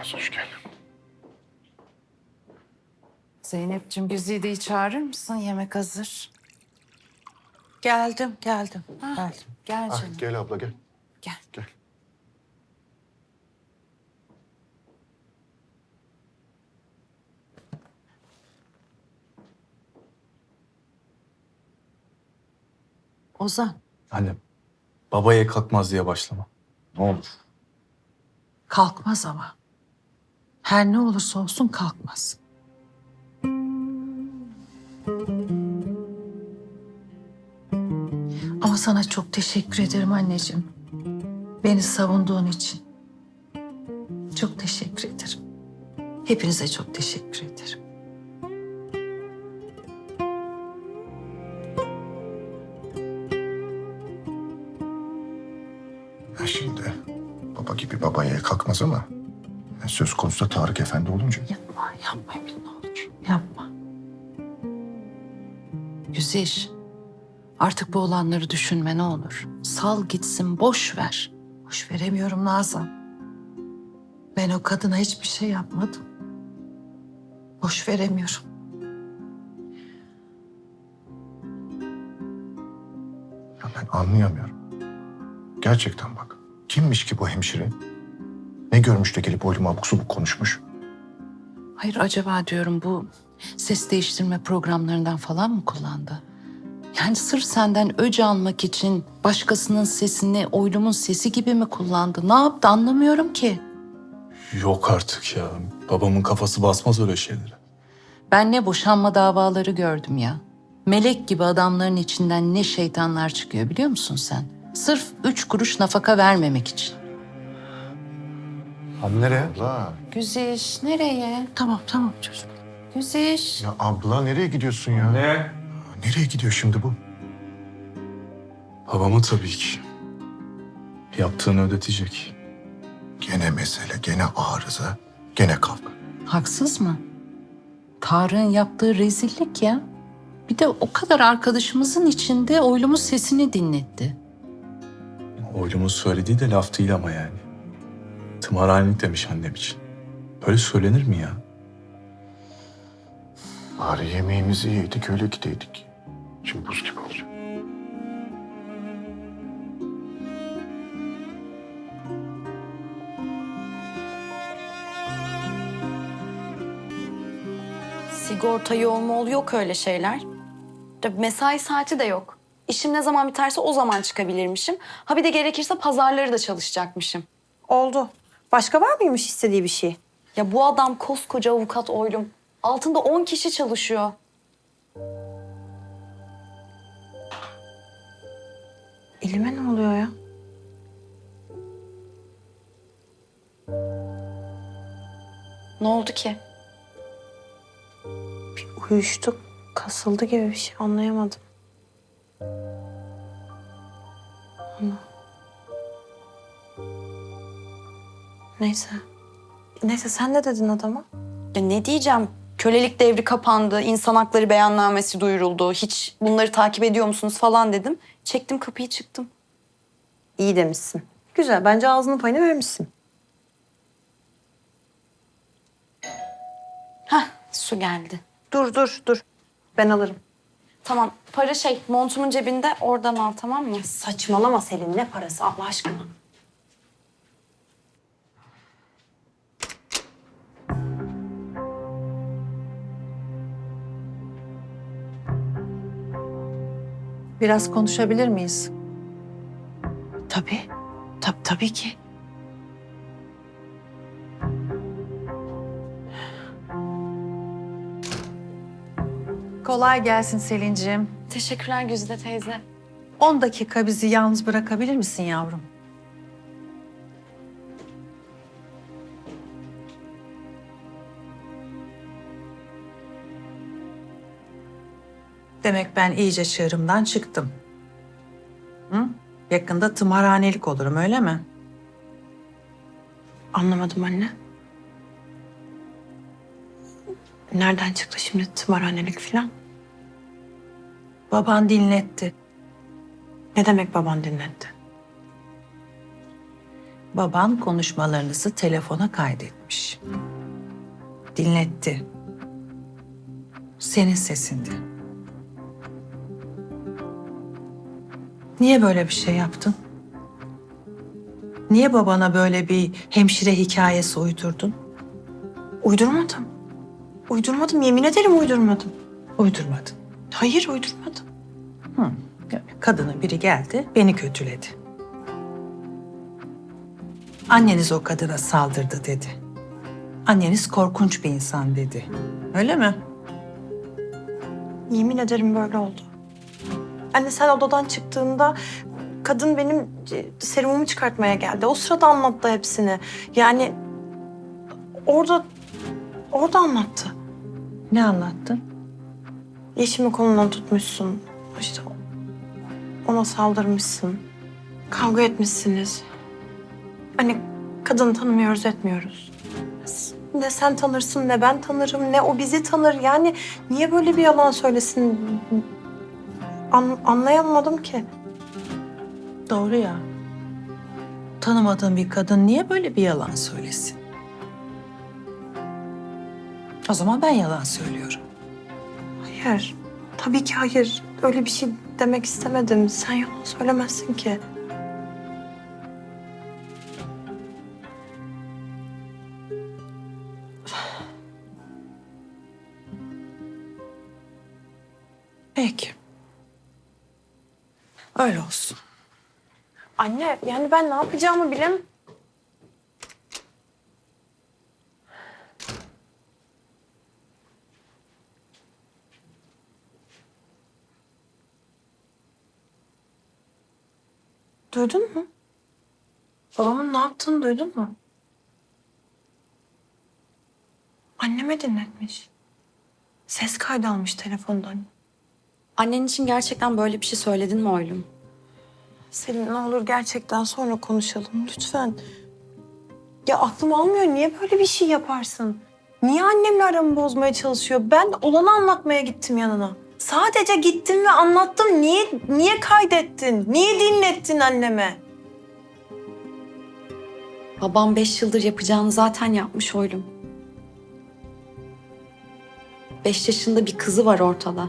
Biraz hoş geldin. Zeynep'ciğim Güzide'yi çağırır mısın? Yemek hazır. Geldim, geldim, Ha, geldim. Gel Ah, canım. gel abla gel. Gel. Gel. Ozan Annem, babaya kalkmaz diye başlama. Ne olur. Kalkmaz ama. Her ne olursa olsun kalkmaz. Ama sana çok teşekkür ederim anneciğim. Beni savunduğun için. Çok teşekkür ederim. Hepinize çok teşekkür ederim. Ya şimdi baba gibi babaya kalkmaz ama ya söz konusu da Tarık Efendi olunca. Yapma, yapma Emin ne olur. Yapma. Güziş, artık bu olanları düşünme ne olur. Sal gitsin, boş ver. Boş veremiyorum Nazan. Ben o kadına hiçbir şey yapmadım. Boş veremiyorum. Ya ben anlayamıyorum. Gerçekten bak. Kimmiş ki bu hemşire? Ne görmüş de gelip oğlum abuk subuk konuşmuş? Hayır acaba diyorum bu ses değiştirme programlarından falan mı kullandı? Yani sırf senden öc almak için başkasının sesini oylumun sesi gibi mi kullandı? Ne yaptı anlamıyorum ki. Yok artık ya. Babamın kafası basmaz öyle şeylere. Ben ne boşanma davaları gördüm ya. Melek gibi adamların içinden ne şeytanlar çıkıyor biliyor musun sen? Sırf üç kuruş nafaka vermemek için. Abi nereye? Abla. Güziş nereye? Tamam tamam çocuk. Güziş. Ya abla nereye gidiyorsun ya? Ne? Nereye gidiyor şimdi bu? Babamı tabii ki. Yaptığını ödetecek. Gene mesele, gene arıza, gene kavga. Haksız mı? Tarık'ın yaptığı rezillik ya. Bir de o kadar arkadaşımızın içinde oylumun sesini dinletti. Oylumun söylediği de laf değil ama yani. Tımarhanelik demiş annem için. Böyle söylenir mi ya? Bari yemeğimizi yedik öyle gideydik. Şimdi buz gibi olacak. Sigorta yoğun mu yok öyle şeyler. Tabii mesai saati de yok. İşim ne zaman biterse o zaman çıkabilirmişim. Ha bir de gerekirse pazarları da çalışacakmışım. Oldu. Başka var mıymış istediği bir şey? Ya bu adam koskoca avukat oylum. Altında 10 kişi çalışıyor. Elime ne oluyor ya? Ne oldu ki? Bir uyuştu, kasıldı gibi bir şey anlayamadım. Neyse. Neyse sen ne dedin adama? Ya ne diyeceğim? Kölelik devri kapandı, insan hakları beyannamesi duyuruldu. Hiç bunları takip ediyor musunuz falan dedim. Çektim kapıyı çıktım. İyi demişsin. Güzel. Bence ağzının payını vermişsin. Hah su geldi. Dur dur dur. Ben alırım. Tamam para şey montumun cebinde oradan al tamam mı? Saçmalama Selin. Ne parası Allah aşkına? Biraz konuşabilir miyiz? Tabii. Tabii, tabii ki. Kolay gelsin Selin'ciğim. Teşekkürler Güzide teyze. 10 dakika bizi yalnız bırakabilir misin yavrum? Demek ben iyice çığırımdan çıktım. Hı? Yakında tımarhanelik olurum öyle mi? Anlamadım anne. Nereden çıktı şimdi tımarhanelik falan? Baban dinletti. Ne demek baban dinletti? Baban konuşmalarınızı telefona kaydetmiş. Dinletti. Senin sesindi. Niye böyle bir şey yaptın? Niye babana böyle bir hemşire hikayesi uydurdun? Uydurmadım. Uydurmadım. Yemin ederim uydurmadım. Uydurmadın. Hayır uydurmadım. Hı. Kadının biri geldi, beni kötüledi. Anneniz o kadına saldırdı dedi. Anneniz korkunç bir insan dedi. Öyle mi? Yemin ederim böyle oldu. Anne sen odadan çıktığında kadın benim e, serumumu çıkartmaya geldi. O sırada anlattı hepsini. Yani orada orada anlattı. Ne anlattın? Yeşimi kolundan tutmuşsun. İşte ona saldırmışsın. Kavga etmişsiniz. Hani kadını tanımıyoruz etmiyoruz. Ne sen tanırsın ne ben tanırım ne o bizi tanır. Yani niye böyle bir yalan söylesin? An- anlayamadım ki. Doğru ya. Tanımadığın bir kadın niye böyle bir yalan söylesin? O zaman ben yalan söylüyorum. Hayır. Tabii ki hayır. Öyle bir şey demek istemedim. Sen yalan söylemezsin ki. Peki. Öyle olsun. Anne yani ben ne yapacağımı bilem. Duydun mu? Babamın ne yaptığını duydun mu? Anneme dinletmiş. Ses kaydı almış telefondan. Annen için gerçekten böyle bir şey söyledin mi oğlum? Selin ne olur gerçekten sonra konuşalım lütfen. Ya aklım almıyor. Niye böyle bir şey yaparsın? Niye annemle aramı bozmaya çalışıyor? Ben olanı anlatmaya gittim yanına. Sadece gittim ve anlattım. Niye niye kaydettin? Niye dinlettin anneme? Babam beş yıldır yapacağını zaten yapmış oğlum. Beş yaşında bir kızı var ortada.